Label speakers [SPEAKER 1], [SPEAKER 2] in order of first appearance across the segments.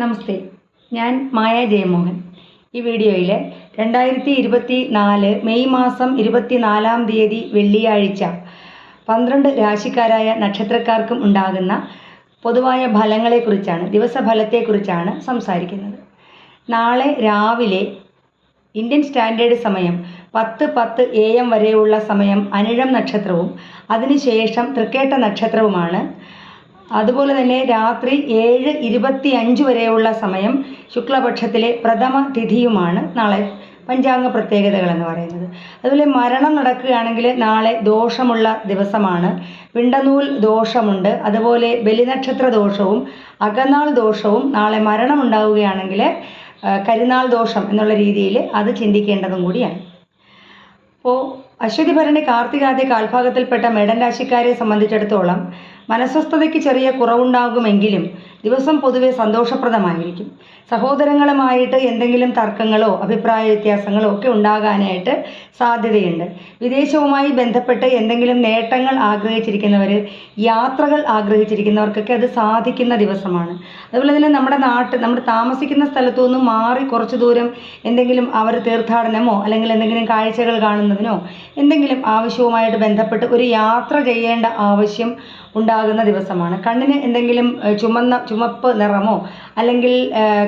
[SPEAKER 1] നമസ്തേ ഞാൻ മായ ജയമോഹൻ. ഈ വീഡിയോയിൽ രണ്ടായിരത്തി ഇരുപത്തി നാല് മെയ് മാസം ഇരുപത്തി നാലാം തീയതി വെള്ളിയാഴ്ച പന്ത്രണ്ട് രാശിക്കാരായ നക്ഷത്രക്കാർക്കും ഉണ്ടാകുന്ന പൊതുവായ ഫലങ്ങളെക്കുറിച്ചാണ് ദിവസഫലത്തെക്കുറിച്ചാണ് സംസാരിക്കുന്നത്. നാളെ രാവിലെ ഇന്ത്യൻ സ്റ്റാൻഡേർഡ് സമയം പത്ത് പത്ത് എ എം വരെയുള്ള സമയം അനിഴം നക്ഷത്രവും അതിനുശേഷം തൃക്കേട്ട നക്ഷത്രവുമാണ്. അതുപോലെ തന്നെ രാത്രി ഏഴ് ഇരുപത്തി അഞ്ച് വരെയുള്ള സമയം ശുക്ലപക്ഷത്തിലെ പ്രഥമ തിഥിയുമാണ് നാളെ പഞ്ചാംഗ പ്രത്യേകതകൾ എന്ന് പറയുന്നത്. അതുപോലെ മരണം നടക്കുകയാണെങ്കിൽ നാളെ ദോഷമുള്ള ദിവസമാണ്. വിണ്ടനൂൽ ദോഷമുണ്ട്. അതുപോലെ ബലിനക്ഷത്ര ദോഷവും അകനാൾ ദോഷവും നാളെ മരണം ഉണ്ടാവുകയാണെങ്കിൽ കരുനാൾ ദോഷം എന്നുള്ള രീതിയിൽ അത് ചിന്തിക്കേണ്ടതും കൂടിയാണ്. അപ്പോൾ അശ്വതി ഭരണി കാർത്തികാദ്യ കാൽഭാഗത്തിൽപ്പെട്ട മേടൻ രാശിക്കാരെ സംബന്ധിച്ചിടത്തോളം മനസ്വസ്ഥതയ്ക്ക് ചെറിയ കുറവുണ്ടാകുമെങ്കിലും ദിവസം പൊതുവെ സന്തോഷപ്രദമായിരിക്കും. സഹോദരങ്ങളുമായിട്ട് എന്തെങ്കിലും തർക്കങ്ങളോ അഭിപ്രായ വ്യത്യാസങ്ങളോ ഒക്കെ ഉണ്ടാകാനായിട്ട് സാധ്യതയുണ്ട്. വിദേശവുമായി ബന്ധപ്പെട്ട് എന്തെങ്കിലും നേട്ടങ്ങൾ ആഗ്രഹിച്ചിരിക്കുന്നവർ യാത്രകൾ ആഗ്രഹിച്ചിരിക്കുന്നവർക്കൊക്കെ അത് സാധിക്കുന്ന ദിവസമാണ്. അതുപോലെ തന്നെ നമ്മുടെ നാട്ടിൽ നമ്മൾ താമസിക്കുന്ന സ്ഥലത്തു നിന്നും മാറി കുറച്ച് ദൂരം എന്തെങ്കിലും അവർ തീർത്ഥാടനമോ അല്ലെങ്കിൽ എന്തെങ്കിലും കാഴ്ചകൾ കാണുന്നതിനോ എന്തെങ്കിലും ആവശ്യവുമായിട്ട് ബന്ധപ്പെട്ട് ഒരു യാത്ര ചെയ്യേണ്ട ആവശ്യം ഉണ്ടാകുന്ന ദിവസമാണ്. കണ്ണിന് എന്തെങ്കിലും ചുമന്ന ചുമപ്പ് നിറമോ അല്ലെങ്കിൽ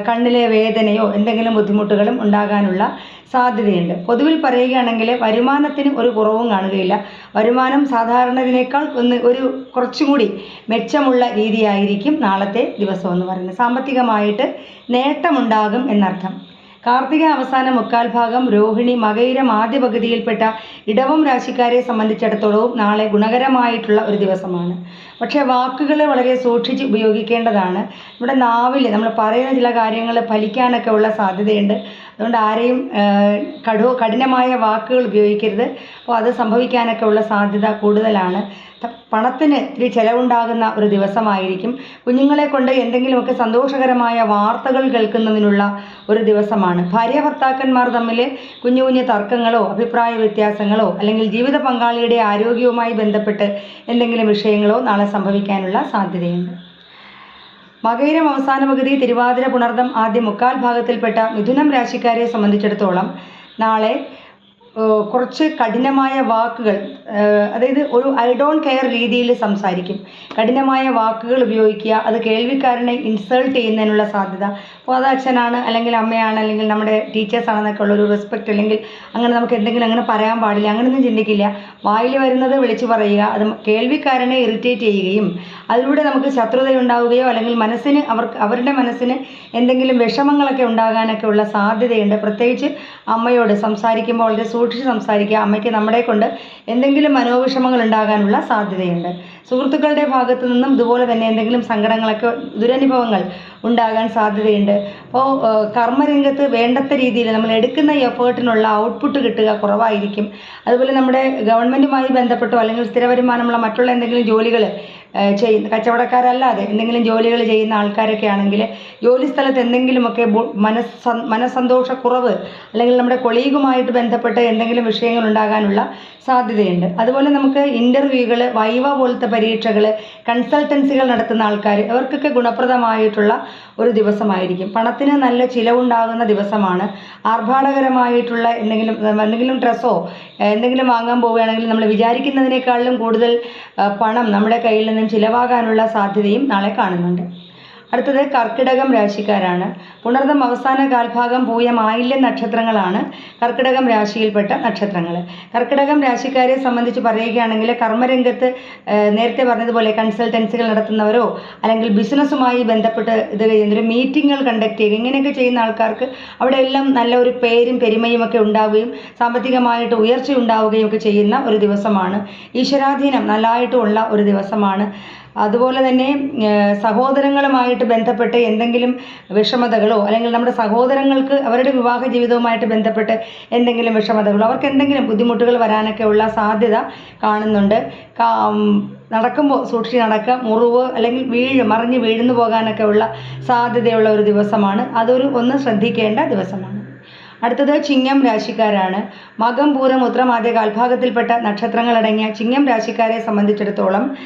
[SPEAKER 1] കണ്ണിലെ വേദനയോ എന്തെങ്കിലും ബുദ്ധിമുട്ടുകളും ഉണ്ടാകാനുള്ള സാധ്യതയുണ്ട്. പൊതുവിൽ പറയുകയാണെങ്കിൽ വരുമാനത്തിന് ഒരു കുറവും കാണുകയില്ല. വരുമാനം സാധാരണതിനേക്കാൾ ഒന്ന് ഒരു കുറച്ചും കൂടി മെച്ചമുള്ള രീതിയായിരിക്കും നാളത്തെ ദിവസം എന്ന് പറയുന്നത്. സാമ്പത്തികമായിട്ട് നേട്ടമുണ്ടാകും എന്നർത്ഥം. കാർത്തിക അവസാന മുക്കാൽ ഭാഗം രോഹിണി മകയിരം ആദ്യ പകുതിയിൽപ്പെട്ട ഇടവം രാശിക്കാരെ സംബന്ധിച്ചിടത്തോളവും നാളെ ഗുണകരമായിട്ടുള്ള ഒരു ദിവസമാണ്. പക്ഷേ വാക്കുകൾ വളരെ സൂക്ഷിച്ച് ഉപയോഗിക്കേണ്ടതാണ്. നമ്മുടെ നാവിൽ നമ്മൾ പറയുന്ന ചില കാര്യങ്ങൾ ഫലിക്കാനൊക്കെ ഉള്ള സാധ്യതയുണ്ട്. അതുകൊണ്ട് ആരെയും കഠോ കഠിനമായ വാക്കുകൾ ഉപയോഗിക്കരുത്. അപ്പോൾ അത് സംഭവിക്കാനൊക്കെ ഉള്ള സാധ്യത കൂടുതലാണ്. പണത്തിന് ഇത്തിരി ചിലവുണ്ടാകുന്ന ഒരു ദിവസമായിരിക്കും. കുഞ്ഞുങ്ങളെ കൊണ്ട് എന്തെങ്കിലുമൊക്കെ സന്തോഷകരമായ വാർത്തകൾ കേൾക്കുന്നതിനുള്ള ഒരു ദിവസമാണ്. ഭാര്യ ഭർത്താക്കന്മാർ തമ്മിൽ കുഞ്ഞു കുഞ്ഞു തർക്കങ്ങളോ അഭിപ്രായ വ്യത്യാസങ്ങളോ അല്ലെങ്കിൽ ജീവിത പങ്കാളിയുടെ ആരോഗ്യവുമായി ബന്ധപ്പെട്ട് എന്തെങ്കിലും വിഷയങ്ങളോ നാളെ സംഭവിക്കാനുള്ള സാധ്യതയുണ്ട്. മകയിരം അവസാന പകുതി തിരുവാതിര പുണർദം ആദ്യ മുക്കാൽ ഭാഗത്തിൽപ്പെട്ട മിഥുനം രാശിക്കാരെ സംബന്ധിച്ചിടത്തോളം നാളെ കുറച്ച് കഠിനമായ വാക്കുകൾ അതായത് ഒരു ഐ ഡോണ്ട് കെയർ രീതിയിൽ സംസാരിക്കും. കഠിനമായ വാക്കുകൾ ഉപയോഗിക്കുക അത് കേൾവിക്കാരനെ ഇൻസൾട്ട് ചെയ്യുന്നതിനുള്ള സാധ്യത. അപ്പോൾ അത് അച്ഛനാണ് അല്ലെങ്കിൽ അമ്മയാണ് അല്ലെങ്കിൽ നമ്മുടെ ടീച്ചേഴ്സ് ആണെന്നൊക്കെ ഉള്ള ഒരു റെസ്പെക്റ്റ് അല്ലെങ്കിൽ അങ്ങനെ നമുക്ക് എന്തെങ്കിലും അങ്ങനെ പറയാൻ പാടില്ല അങ്ങനെയൊന്നും ചിന്തിക്കില്ല. വായിൽ വരുന്നത് വിളിച്ചു പറയുക അത് കേൾവിക്കാരനെ ഇറിറ്റേറ്റ് ചെയ്യുകയും അതിലൂടെ നമുക്ക് ശത്രുതയുണ്ടാവുകയോ അല്ലെങ്കിൽ മനസ്സിന് അവർക്ക് അവരുടെ മനസ്സിന് എന്തെങ്കിലും വിഷമങ്ങളൊക്കെ ഉണ്ടാകാനൊക്കെ ഉള്ള സാധ്യതയുണ്ട്. പ്രത്യേകിച്ച് അമ്മയോട് സംസാരിക്കുമ്പോൾ വളരെ സൂക്ഷിച്ച് സംസാരിക്കുക. അമ്മയ്ക്ക് നമ്മളെ കൊണ്ട് എന്തെങ്കിലും മനോവിഷമങ്ങൾ ഉണ്ടാകാനുള്ള സാധ്യതയുണ്ട്. സുഹൃത്തുക്കളുടെ ഭാഗത്തു നിന്നും ഇതുപോലെ തന്നെ എന്തെങ്കിലും സങ്കടങ്ങളൊക്കെ ദുരനുഭവങ്ങൾ ഉണ്ടാകാൻ സാധ്യതയുണ്ട്. അപ്പോൾ കർമ്മരംഗത്ത് വേണ്ടത്ത രീതിയിൽ നമ്മൾ എടുക്കുന്ന എഫേർട്ടിനുള്ള ഔട്ട്പുട്ട് കിട്ടുക കുറവായിരിക്കും. അതുപോലെ നമ്മുടെ ഗവൺമെന്റുമായി ബന്ധപ്പെട്ടോ അല്ലെങ്കിൽ സ്ഥിര വരുമാനമുള്ള മറ്റുള്ള എന്തെങ്കിലും ജോലികൾ ചെയ്യുന്ന കച്ചവടക്കാരല്ലാതെ എന്തെങ്കിലും ജോലികൾ ചെയ്യുന്ന ആൾക്കാരൊക്കെ ആണെങ്കിൽ ജോലി സ്ഥലത്ത് എന്തെങ്കിലുമൊക്കെ മനസ്സ മനസ്സന്തോഷക്കുറവ് അല്ലെങ്കിൽ നമ്മുടെ കൊളീഗുമായിട്ട് ബന്ധപ്പെട്ട് എന്തെങ്കിലും വിഷയങ്ങൾ ഉണ്ടാകാനുള്ള സാധ്യതയുണ്ട്. അതുപോലെ നമുക്ക് ഇന്റർവ്യൂകൾ വൈവ പോലത്തെ പരീക്ഷകൾ കൺസൾട്ടൻസികൾ നടത്തുന്ന ആൾക്കാർ അവർക്കൊക്കെ ഗുണപ്രദമായിട്ടുള്ള ഒരു ദിവസമായിരിക്കും. പണത്തിന് നല്ല ചിലവുണ്ടാകുന്ന ദിവസമാണ്. ആർഭാടകരമായിട്ടുള്ള എന്തെങ്കിലും എന്തെങ്കിലും ഡ്രസ്സോ എന്തെങ്കിലും വാങ്ങാൻ പോവുകയാണെങ്കിൽ നമ്മൾ വിചാരിക്കുന്നതിനേക്കാളും കൂടുതൽ പണം നമ്മുടെ കയ്യിൽ നിന്നും ചിലവാകാനുള്ള സാധ്യതയും നാളെ കാണുന്നുണ്ട് അടുത്തത് കർക്കിടകം രാശിക്കാരാണ്. പുണർദം അവസാന കാൽഭാഗം പോയ മായില്യ നക്ഷത്രങ്ങളാണ്. കർക്കിടകം രാശിയിൽപ്പെട്ട നക്ഷത്രങ്ങൾ. കർക്കിടകം രാശിക്കാരെ സംബന്ധിച്ച് പറയുകയാണെങ്കിൽ കർമ്മരംഗത്ത് നേരത്തെ പറഞ്ഞതുപോലെ കൺസൾട്ടൻസികൾ നടത്തുന്നവരോ അല്ലെങ്കിൽ ബിസിനസ്സുമായി ബന്ധപ്പെട്ട് ഇത് ചെയ്യുന്നൊരു മീറ്റിങ്ങുകൾ കണ്ടക്ട് ചെയ്യുക ഇങ്ങനെയൊക്കെ ചെയ്യുന്ന ആൾക്കാർക്ക് അവിടെ എല്ലാം നല്ല ഒരു പേരും പെരുമയും ഒക്കെ ഉണ്ടാവുകയും സാമ്പത്തികമായിട്ട് ഉയർച്ച ഉണ്ടാവുകയും ഒക്കെ ചെയ്യുന്ന ഒരു ദിവസമാണ്. ഈശ്വരാധീനം നല്ലതായിട്ടുള്ള ഒരു ദിവസമാണ്. അതുപോലെ തന്നെ സഹോദരങ്ങളുമായിട്ട് ബന്ധപ്പെട്ട് എന്തെങ്കിലും വിഷമതകളോ അല്ലെങ്കിൽ നമ്മുടെ സഹോദരങ്ങൾക്ക് അവരുടെ വിവാഹ ജീവിതവുമായിട്ട് ബന്ധപ്പെട്ട് എന്തെങ്കിലും വിഷമതകളോ അവർക്ക് എന്തെങ്കിലും ബുദ്ധിമുട്ടുകൾ വരാനൊക്കെ ഉള്ള സാധ്യത കാണുന്നുണ്ട്. നടക്കുമ്പോൾ സൂക്ഷിച്ച് നടക്കുക മുറിവ് അല്ലെങ്കിൽ വീഴ് മറിഞ്ഞ് വീഴുന്നു പോകാനൊക്കെ ഉള്ള സാധ്യതയുള്ള ഒരു ദിവസമാണ്. അതൊരു ഒന്ന് ശ്രദ്ധിക്കേണ്ട ദിവസമാണ്. അടുത്തത് ചിങ്ങം രാശിക്കാരാണ്. മകം പൂരം ഉത്രം ആദ്യ കാൽഭാഗത്തിൽപ്പെട്ട നക്ഷത്രങ്ങളടങ്ങിയ ചിങ്ങം രാശിക്കാരെ സംബന്ധിച്ചിടത്തോളം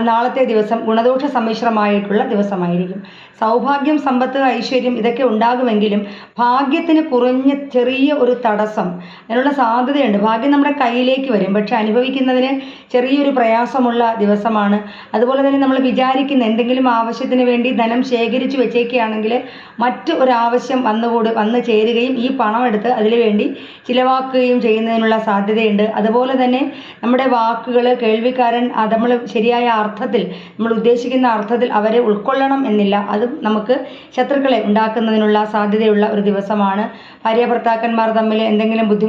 [SPEAKER 1] നാളത്തെ ദിവസം ഗുണദോഷ സമ്മിശ്രമായിട്ടുള്ള ദിവസമായിരിക്കും. സൗഭാഗ്യം സമ്പത്ത് ഐശ്വര്യം ഇതൊക്കെ ഉണ്ടാകുമെങ്കിലും ഭാഗ്യത്തിന് കുറഞ്ഞ ചെറിയ ഒരു തടസ്സം അതിനുള്ള സാധ്യതയുണ്ട്. ഭാഗ്യം നമ്മുടെ കയ്യിലേക്ക് വരും. പക്ഷെ അനുഭവിക്കുന്നതിന് ചെറിയൊരു പ്രയാസമുള്ള ദിവസമാണ്. അതുപോലെ തന്നെ നമ്മൾ വിചാരിക്കുന്ന എന്തെങ്കിലും ആവശ്യത്തിന് വേണ്ടി ധനം ശേഖരിച്ചു വെച്ചേക്കുകയാണെങ്കിൽ മറ്റ് ഒരാവശ്യം വന്നുകൂടി വന്നു ചേരുകയും ഈ പണം എടുത്ത് അതിനു വേണ്ടി ചിലവാക്കുകയും ചെയ്യുന്നതിനുള്ള സാധ്യതയുണ്ട്. അതുപോലെ തന്നെ നമ്മുടെ വാക്കുകൾ കേൾവിക്കാരൻ നമ്മൾ ശരിയായ അർത്ഥത്തിൽ നമ്മൾ ഉദ്ദേശിക്കുന്ന അർത്ഥത്തിൽ അവരെ ഉൾക്കൊള്ളണം എന്നില്ല. അത് നമുക്ക് ശത്രുക്കളെ ഉണ്ടാക്കുന്നതിനുള്ള സാധ്യതയുള്ള ഒരു ദിവസമാണ്. ഭാര്യ ഭർത്താക്കന്മാർ തമ്മിൽ എന്തെങ്കിലും ബുദ്ധി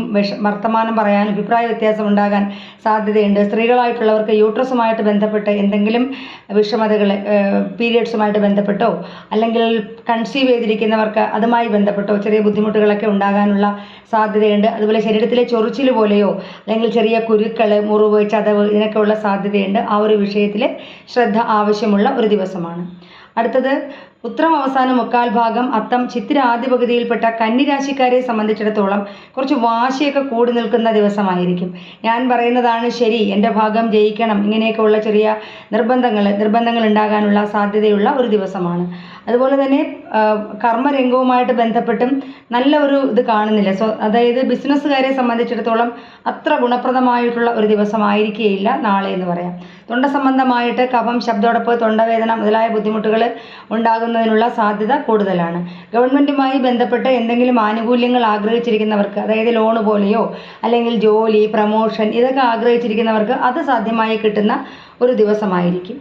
[SPEAKER 1] വർത്തമാനം പറയാൻ അഭിപ്രായ വ്യത്യാസം ഉണ്ടാകാൻ സാധ്യതയുണ്ട്. സ്ത്രീകളായിട്ടുള്ളവർക്ക് യൂട്രസുമായിട്ട് ബന്ധപ്പെട്ട് എന്തെങ്കിലും വിഷമതകൾ പീരിയഡ്സുമായിട്ട് ബന്ധപ്പെട്ടോ അല്ലെങ്കിൽ കൺസീവ് ചെയ്തിരിക്കുന്നവർക്ക് അതുമായി ബന്ധപ്പെട്ടോ ചെറിയ ബുദ്ധിമുട്ടുകളൊക്കെ ഉണ്ടാകാനുള്ള സാധ്യതയുണ്ട്. അതുപോലെ ശരീരത്തിലെ ചൊറിച്ചിൽ പോലെയോ അല്ലെങ്കിൽ ചെറിയ കുരുക്കൾ മുറിവ് ചതവ് ഇതിനൊക്കെയുള്ള സാധ്യതയുണ്ട്. ആ ഒരു വിഷയത്തിൽ ശ്രദ്ധ ആവശ്യമുള്ള ഒരു ദിവസമാണ്. അടുത്തത് ഉത്രം അവസാനം മുക്കാൽ ഭാഗം അത്തം ചിത്തിര ആദ്യ പകുതിയിൽപ്പെട്ട കന്നിരാശിക്കാരെ സംബന്ധിച്ചിടത്തോളം കുറച്ച് വാശിയൊക്കെ കൂടി നിൽക്കുന്ന ദിവസമായിരിക്കും. ഞാൻ പറയുന്നതാണ് ശരി എന്റെ ഭാഗം ജയിക്കണം. ഇങ്ങനെയൊക്കെയുള്ള ചെറിയ നിർബന്ധങ്ങൾ നിർബന്ധങ്ങൾ ഉണ്ടാകാനുള്ള സാധ്യതയുള്ള ഒരു ദിവസമാണ്. അതുപോലെ തന്നെ കർമ്മരംഗവുമായിട്ട് ബന്ധപ്പെട്ടും നല്ല ഒരു ഇത് കാണുന്നില്ല. സോ അതായത് ബിസിനസ്സുകാരെ സംബന്ധിച്ചിടത്തോളം അത്ര ഗുണപ്രദമായിട്ടുള്ള ഒരു ദിവസമായിരിക്കുകയില്ല നാളെ എന്ന് പറയാം. തൊണ്ട സംബന്ധമായിട്ട് കഫം ശബ്ദോടൊപ്പ് തൊണ്ടവേദന മുതലായ ബുദ്ധിമുട്ടുകൾ ഉണ്ടാകുന്നതിനുള്ള സാധ്യത കൂടുതലാണ്. ഗവൺമെന്റുമായി ബന്ധപ്പെട്ട് എന്തെങ്കിലും ആനുകൂല്യങ്ങൾ ആഗ്രഹിച്ചിരിക്കുന്നവർക്ക് അതായത് ലോണ് പോലെയോ അല്ലെങ്കിൽ ജോലി പ്രമോഷൻ ഇതൊക്കെ ആഗ്രഹിച്ചിരിക്കുന്നവർക്ക് അത് സാധ്യമായി കിട്ടുന്ന ഒരു ദിവസമായിരിക്കും.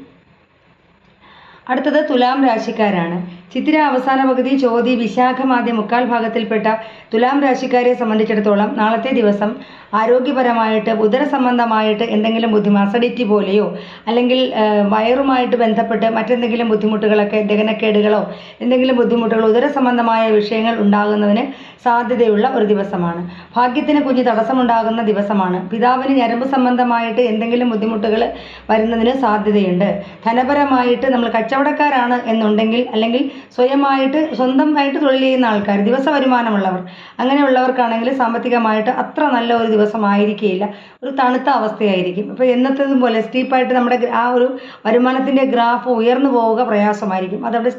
[SPEAKER 1] അടുത്തത് തുലാം രാശിക്കാരാണ്. ചിത്തിര അവസാന പകുതി ചോതി വിശാഖം ആദ്യ മുക്കാൽ ഭാഗത്തിൽപ്പെട്ട തുലാം രാശിക്കാരെ സംബന്ധിച്ചിടത്തോളം നാളത്തെ ദിവസം ആരോഗ്യപരമായിട്ട് ഉദര സംബന്ധമായിട്ട് എന്തെങ്കിലും ബുദ്ധിമുട്ട് അസഡിറ്റി പോലെയോ അല്ലെങ്കിൽ വയറുമായിട്ട് ബന്ധപ്പെട്ട് മറ്റെന്തെങ്കിലും ബുദ്ധിമുട്ടുകളൊക്കെ ദഹനക്കേടുകളോ എന്തെങ്കിലും ബുദ്ധിമുട്ടുകളോ ഉദര സംബന്ധമായ വിഷയങ്ങൾ ഉണ്ടാകുന്നതിന് സാധ്യതയുള്ള ഒരു ദിവസമാണ്. ഭാഗ്യത്തിന് കുഞ്ഞ് തടസ്സമുണ്ടാകുന്ന ദിവസമാണ്. പിതാവിന് ഞരമ്പ് സംബന്ധമായിട്ട് എന്തെങ്കിലും ബുദ്ധിമുട്ടുകൾ വരുന്നതിന് സാധ്യതയുണ്ട്. ധനപരമായിട്ട് നമ്മൾ കച്ചവടക്കാരാണ് എന്നുണ്ടെങ്കിൽ അല്ലെങ്കിൽ സ്വയമായിട്ട് സ്വന്തമായിട്ട് തൊഴിൽ ചെയ്യുന്ന ആൾക്കാർ ദിവസ വരുമാനമുള്ളവർ അങ്ങനെയുള്ളവർക്കാണെങ്കിൽ സാമ്പത്തികമായിട്ട് അത്ര നല്ല ഒരു ദിവസമായിരിക്കില്ല ഒരു തണുത്ത അവസ്ഥയായിരിക്കും. ഇപ്പോൾ എന്നത്തേതും പോലെ സ്റ്റീപ്പായിട്ട് നമ്മുടെ ആ ഒരു വരുമാനത്തിന്റെ ഗ്രാഫ് ഉയർന്നു പോവുക പ്രയാസമായിരിക്കും. അതവിടെ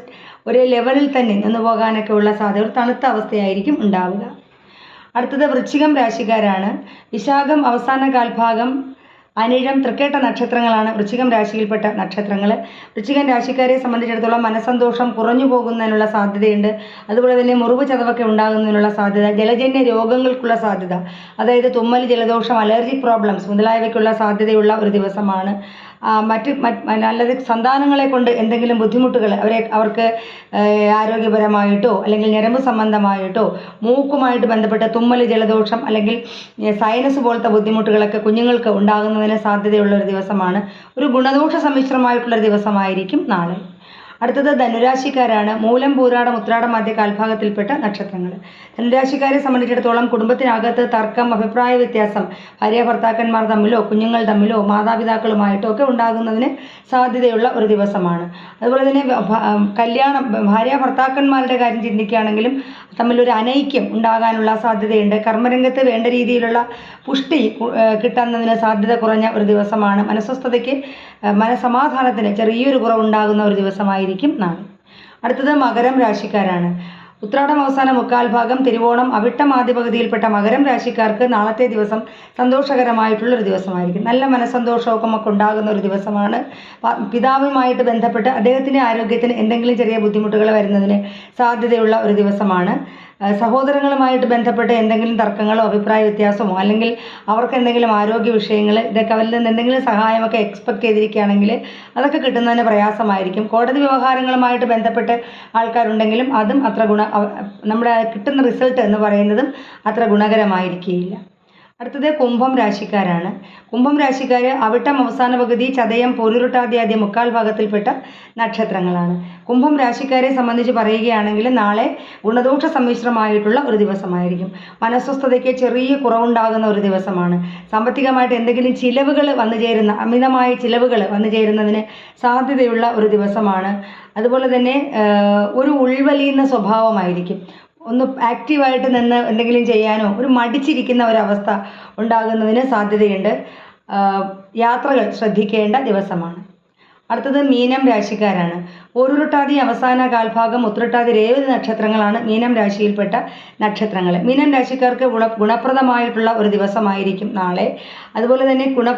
[SPEAKER 1] ഒരേ ലെവലിൽ തന്നെ നിന്ന് പോകാനൊക്കെ ഉള്ള സാധ്യത തണുത്ത അവസ്ഥയായിരിക്കും ഉണ്ടാവുക. അടുത്തത് വൃശ്ചികം രാശിക്കാരാണ്. വിശാഖം അവസാന കാൽഭാഗം അനിഴം തൃക്കേട്ട നക്ഷത്രങ്ങളാണ് വൃശ്ചികം രാശിയിൽപ്പെട്ട നക്ഷത്രങ്ങൾ വൃശ്ചികം രാശിക്കാരെ സംബന്ധിച്ചിടത്തോളം മനസ്സന്തോഷം കുറഞ്ഞു പോകുന്നതിനുള്ള സാധ്യതയുണ്ട്. അതുപോലെ തന്നെ മുറിവ് ചതവൊക്കെ ഉണ്ടാകുന്നതിനുള്ള സാധ്യത ജലജന്യ രോഗങ്ങൾക്കുള്ള സാധ്യത അതായത് തുമ്മൽ ജലദോഷം അലർജി പ്രോബ്ലംസ് മുതലായവയ്ക്കുള്ള സാധ്യതയുള്ള ഒരു ദിവസമാണ്. മറ്റ് അല്ലാതെ സന്താനങ്ങളെ കൊണ്ട് എന്തെങ്കിലും ബുദ്ധിമുട്ടുകൾ അവരെ അവർക്ക് ആരോഗ്യപരമായിട്ടോ അല്ലെങ്കിൽ ഞരമ്പ് സംബന്ധമായിട്ടോ മൂക്കുമായിട്ട് ബന്ധപ്പെട്ട തുമ്മൽ ജലദോഷം അല്ലെങ്കിൽ സൈനസ് പോലത്തെ ബുദ്ധിമുട്ടുകളൊക്കെ കുഞ്ഞുങ്ങൾക്ക് ഉണ്ടാകുന്നതിന് സാധ്യതയുള്ള ഒരു ദിവസമാണ്. ഒരു ഗുണദോഷ സമ്മിശ്രമായിട്ടുള്ള ദിവസമായിരിക്കും നാളെ. അടുത്തത് ധനുരാശിക്കാരാണ്. മൂലം പൂരാടം ഉത്രാടം ആദ്യ കാൽഭാഗത്തിൽപ്പെട്ട നക്ഷത്രങ്ങൾ. ധനുരാശിക്കാരെ സംബന്ധിച്ചിടത്തോളം കുടുംബത്തിനകത്ത് തർക്കം അഭിപ്രായ വ്യത്യാസം ഭാര്യ ഭർത്താക്കന്മാർ തമ്മിലോ കുഞ്ഞുങ്ങൾ തമ്മിലോ മാതാപിതാക്കളുമായിട്ടോ ഒക്കെ ഉണ്ടാകുന്നതിന് സാധ്യതയുള്ള ഒരു ദിവസമാണ്. അതുപോലെ തന്നെ കല്യാണം ഭാര്യ ഭർത്താക്കന്മാരുടെ കാര്യം ചിന്തിക്കുകയാണെങ്കിലും തമ്മിലൊരു അനൈക്യം ഉണ്ടാകാനുള്ള സാധ്യതയുണ്ട്. കർമ്മരംഗത്ത് വേണ്ട രീതിയിലുള്ള പുഷ്ടി കിട്ടുന്നതിന് സാധ്യത കുറഞ്ഞ ഒരു ദിവസമാണ്. മനസ്വസ്ഥതയ്ക്ക് മനസമാധാനത്തിന് ചെറിയൊരു കുറവുണ്ടാകുന്ന ഒരു ദിവസമായി ആയിരിക്കും നാളെ. അടുത്തത് മകരം രാശിക്കാരാണ്. ഉത്രാടം അവസാന മുക്കാൽ ഭാഗം തിരുവോണം അവിട്ടം ആദ്യ പകുതിയിൽപ്പെട്ട മകരം രാശിക്കാർക്ക് നാളത്തെ ദിവസം സന്തോഷകരമായിട്ടുള്ള ഒരു ദിവസമായിരിക്കും. നല്ല മനസ്സന്തോഷമൊക്കെ ഒക്കെ ഉണ്ടാകുന്ന ഒരു ദിവസമാണ്. പിതാവുമായിട്ട് ബന്ധപ്പെട്ട് അദ്ദേഹത്തിന്റെ ആരോഗ്യത്തിന് എന്തെങ്കിലും ചെറിയ ബുദ്ധിമുട്ടുകൾ വരുന്നതിന് സാധ്യതയുള്ള ഒരു ദിവസമാണ്. സഹോദരങ്ങളുമായിട്ട് ബന്ധപ്പെട്ട് എന്തെങ്കിലും തർക്കങ്ങളോ അഭിപ്രായ വ്യത്യാസമോ അല്ലെങ്കിൽ അവർക്ക് എന്തെങ്കിലും ആരോഗ്യ വിഷയങ്ങൾ ഇതൊക്കെ അവരിൽ നിന്ന് എന്തെങ്കിലും സഹായമൊക്കെ എക്സ്പെക്ട് ചെയ്തിരിക്കുകയാണെങ്കിൽ അതൊക്കെ കിട്ടുന്നതിന് പ്രയാസമായിരിക്കും. കോടതി വ്യവഹാരങ്ങളുമായിട്ട് ബന്ധപ്പെട്ട് ആൾക്കാരുണ്ടെങ്കിലും അതും അത്ര ഗുണ നമ്മുടെ കിട്ടുന്ന റിസൾട്ട് എന്ന് പറയുന്നതും അത്ര ഗുണകരമായിരിക്കുകയില്ല. അടുത്തത് കുംഭം രാശിക്കാരാണ്. കുംഭം രാശിക്കാർ അവിട്ടം അവസാന പകുതി ചതയം പൊരുരുട്ടാദ്യാദ്യ മുക്കാൽ ഭാഗത്തിൽപ്പെട്ട നക്ഷത്രങ്ങളാണ്. കുംഭം രാശിക്കാരെ സംബന്ധിച്ച് പറയുകയാണെങ്കിൽ നാളെ ഗുണദോഷ സമ്മിശ്രമായിട്ടുള്ള ഒരു ദിവസമായിരിക്കും. മനസ്വസ്ഥതയ്ക്ക് ചെറിയ കുറവുണ്ടാകുന്ന ഒരു ദിവസമാണ്. സാമ്പത്തികമായിട്ട് എന്തെങ്കിലും ചിലവുകൾ വന്നു ചേരുന്ന അമിതമായ ചിലവുകൾ വന്നു ചേരുന്നതിന് സാധ്യതയുള്ള ഒരു ദിവസമാണ്. അതുപോലെ തന്നെ ഒരു ഉൾവലിയുന്ന സ്വഭാവമായിരിക്കും. ഒന്ന് ആക്റ്റീവായിട്ട് നിന്ന് എന്തെങ്കിലും ചെയ്യാനോ ഒരു മടിച്ചിരിക്കുന്ന ഒരവസ്ഥ ഉണ്ടാകുന്നതിന് സാധ്യതയുണ്ട്. യാത്രകൾ ശ്രദ്ധിക്കേണ്ട ദിവസമാണ്. അടുത്തത് മീനം രാശിക്കാരാണ്. പോരുരുട്ടാതി അവസാന കാൽഭാഗം ഉത്രട്ടാതി രേവതി നക്ഷത്രങ്ങളാണ് മീനം രാശിയിൽപ്പെട്ട നക്ഷത്രങ്ങൾ മീനം രാശിക്കാർക്ക് ഗുണ ഗുണപ്രദമായിട്ടുള്ള ഒരു ദിവസമായിരിക്കും നാളെ. അതുപോലെ തന്നെ ഗുണ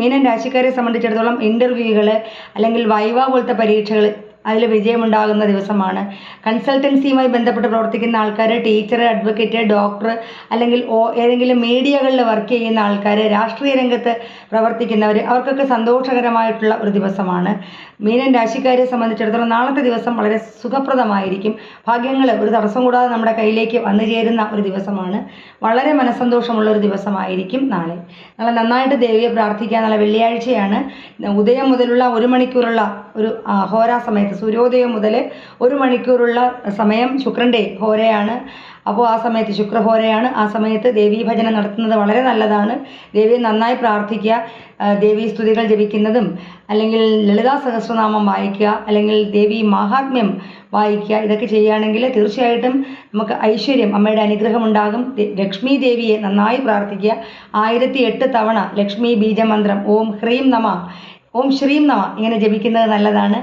[SPEAKER 1] മീനം രാശിക്കാരെ സംബന്ധിച്ചിടത്തോളം ഇന്റർവ്യൂകൾ അല്ലെങ്കിൽ വൈവ പോലത്തെ പരീക്ഷകൾ അതിൽ വിജയമുണ്ടാകുന്ന ദിവസമാണ്. കൺസൾട്ടൻസിയുമായി ബന്ധപ്പെട്ട് പ്രവർത്തിക്കുന്ന ആൾക്കാർ ടീച്ചർ അഡ്വക്കേറ്റ് ഡോക്ടർ അല്ലെങ്കിൽ ഓ- ഏതെങ്കിലും മീഡിയകളിൽ വർക്ക് ചെയ്യുന്ന ആൾക്കാർ രാഷ്ട്രീയ രംഗത്ത് പ്രവർത്തിക്കുന്നവർ അവർക്കൊക്കെ സന്തോഷകരമായിട്ടുള്ള ഒരു ദിവസമാണ്. മീനൻ രാശിക്കാരെ സംബന്ധിച്ചിടത്തോളം നാളത്തെ ദിവസം വളരെ സുഖപ്രദമായിരിക്കും. ഭാഗ്യങ്ങൾ ഒരു തടസ്സം കൂടാതെ നമ്മുടെ കയ്യിലേക്ക് വന്നു ചേരുന്ന ഒരു ദിവസമാണ്. വളരെ മനസ്സന്തോഷമുള്ള ഒരു ദിവസമായിരിക്കും നാളെ. നാളെ നന്നായിട്ട് ദേവിയെ പ്രാർത്ഥിക്കുക. നാളെ വെള്ളിയാഴ്ചയാണ്. ഉദയം മുതലുള്ള ഒരു മണിക്കൂറുള്ള ഒരു അഹോരാ ഹോരാ സമയത്ത്. സൂര്യോദയം മുതൽ ഒരു മണിക്കൂറുള്ള സമയം ശുക്രന്റെ ഹോരയാണ്. അപ്പോൾ ആ സമയത്ത് ശുക്രഹോരയാണ് ആ സമയത്ത് ദേവീ ഭജനം നടത്തുന്നത് വളരെ നല്ലതാണ്. ദേവിയെ നന്നായി പ്രാർത്ഥിക്കുക ദേവീ സ്തുതികൾ ജപിക്കുന്നതും അല്ലെങ്കിൽ ലളിതാ സഹസ്രനാമം വായിക്കുക അല്ലെങ്കിൽ ദേവി മഹാത്മ്യം വായിക്കുക ഇതൊക്കെ ചെയ്യുകയാണെങ്കിൽ തീർച്ചയായിട്ടും നമുക്ക് ഐശ്വര്യം അമ്മയുടെ അനുഗ്രഹം ഉണ്ടാകും. ലക്ഷ്മി ദേവിയെ നന്നായി പ്രാർത്ഥിക്കുക. ആയിരത്തി എട്ട് തവണ ലക്ഷ്മി ബീജമന്ത്രം ഓം ഹ്രീം നമ ഓം ശ്രീം നമ ഇങ്ങനെ ജപിക്കുന്നത് നല്ലതാണ്.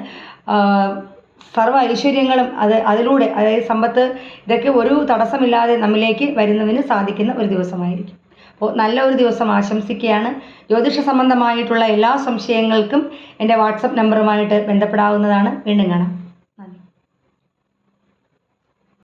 [SPEAKER 1] സർവ ഐശ്വര്യങ്ങളും അത് അതിലൂടെ അതായത് സമ്പത്ത് ഇതൊക്കെ ഒരു തടസ്സമില്ലാതെ നമ്മിലേക്ക് വരുന്നതിന് സാധിക്കുന്ന ഒരു ദിവസമായിരിക്കും. അപ്പോൾ നല്ല ഒരു ദിവസം ആശംസിക്കുകയാണ്. ജ്യോതിഷ സംബന്ധമായിട്ടുള്ള എല്ലാ സംശയങ്ങൾക്കും എന്റെ വാട്സപ്പ് നമ്പറുമായിട്ട് ബന്ധപ്പെടാവുന്നതാണ്. വീണ്ടും കാണാം.